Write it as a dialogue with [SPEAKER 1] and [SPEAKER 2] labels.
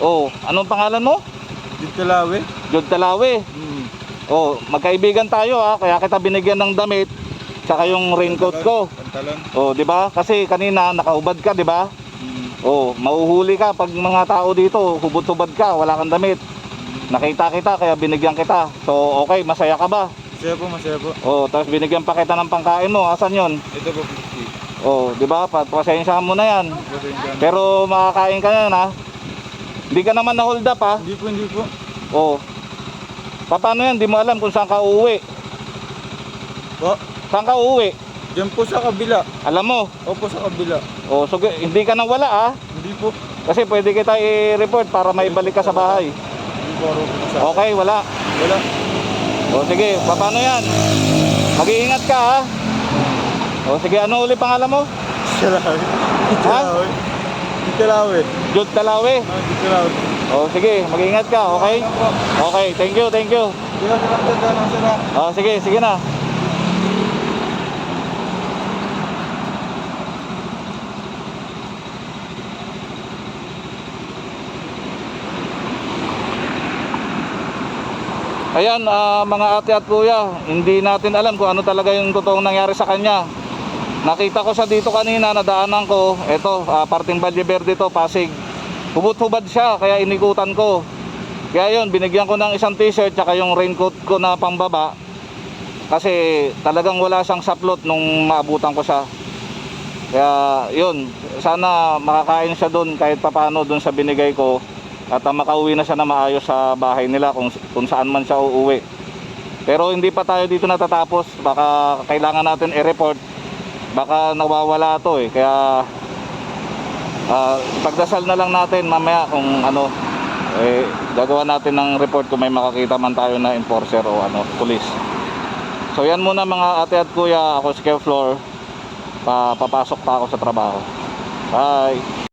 [SPEAKER 1] Oh, anong pangalan mo?
[SPEAKER 2] Dito lawe.
[SPEAKER 1] Jod Talawe.
[SPEAKER 2] Hmm.
[SPEAKER 1] Oh, magkaibigan tayo ha, kaya kita binigyan ng damit tsaka yung raincoat ko.
[SPEAKER 2] Pantalon.
[SPEAKER 1] Oh, 'di ba? Kasi kanina nakaubad ka, 'di ba?
[SPEAKER 2] Hmm.
[SPEAKER 1] Oh, mauhuli ka pag mga tao dito, hubot-hubad ka, wala kang damit. Nakita kita kaya binigyan kita. So, okay, masaya ka ba?
[SPEAKER 2] Masaya po, masaya po.
[SPEAKER 1] Oh, tapos binigyan pa kita ng pangkain mo. Asan 'yon?
[SPEAKER 2] Ito po 50.
[SPEAKER 1] Oh, 'di ba? Pasensyahan mo na 'yan.
[SPEAKER 2] Pasensya.
[SPEAKER 1] Pero makakain ka na ha. Hindi ka naman na hold up ha.
[SPEAKER 2] Hindi po, hindi po.
[SPEAKER 1] Oh. Pa- Paano 'yan? Di mo alam kung saan ka uuwi.
[SPEAKER 2] Po,
[SPEAKER 1] Saan ka uuwi?
[SPEAKER 2] dyan po sa kabila.
[SPEAKER 1] Alam mo.
[SPEAKER 2] Opo sa kabila.
[SPEAKER 1] Oh, so hindi ka nang wala ah.
[SPEAKER 2] Hindi po.
[SPEAKER 1] Kasi pwede kita i-report para maibalik ka sa bahay.
[SPEAKER 2] Hindi po ako sa...
[SPEAKER 1] Okay, wala.
[SPEAKER 2] Wala.
[SPEAKER 1] O sige, pa- paano yan? Mag-iingat ka ha. O sige, ano uli pangalan mo?
[SPEAKER 2] Dito
[SPEAKER 1] Ha?
[SPEAKER 2] Dito lawe.
[SPEAKER 1] Jud Talawe.
[SPEAKER 2] Ah, dito lawe.
[SPEAKER 1] O sige, mag-iingat ka, okay? Okay, thank you, thank you.
[SPEAKER 2] Hindi ko sila tanda ng sila.
[SPEAKER 1] O sige, sige na. Ayan, ah, mga ate at kuya, hindi natin alam kung ano talaga yung totoong nangyari sa kanya. Nakita ko siya dito kanina, nadaanan ko. Ito, ah, parting Valle Verde Pasig. Hubot-hubad siya, kaya inikutan ko. Kaya yun, binigyan ko ng isang t-shirt tsaka yung raincoat ko na pambaba. Kasi talagang wala siyang saplot nung maabutan ko siya. Kaya yun, sana makakain siya doon kahit papano doon sa binigay ko. At ah, makauwi na siya na maayos sa bahay nila kung, kung saan man siya uuwi. Pero hindi pa tayo dito natatapos. Baka kailangan natin i-report. Baka nawawala to eh. Kaya ah, pagdasal na lang natin mamaya kung ano eh gagawa natin ng report kung may makakita man tayo na enforcer o ano, police. So yan muna mga ate at kuya, ako si Kev Flor. Pa papasok pa ako sa trabaho. Bye.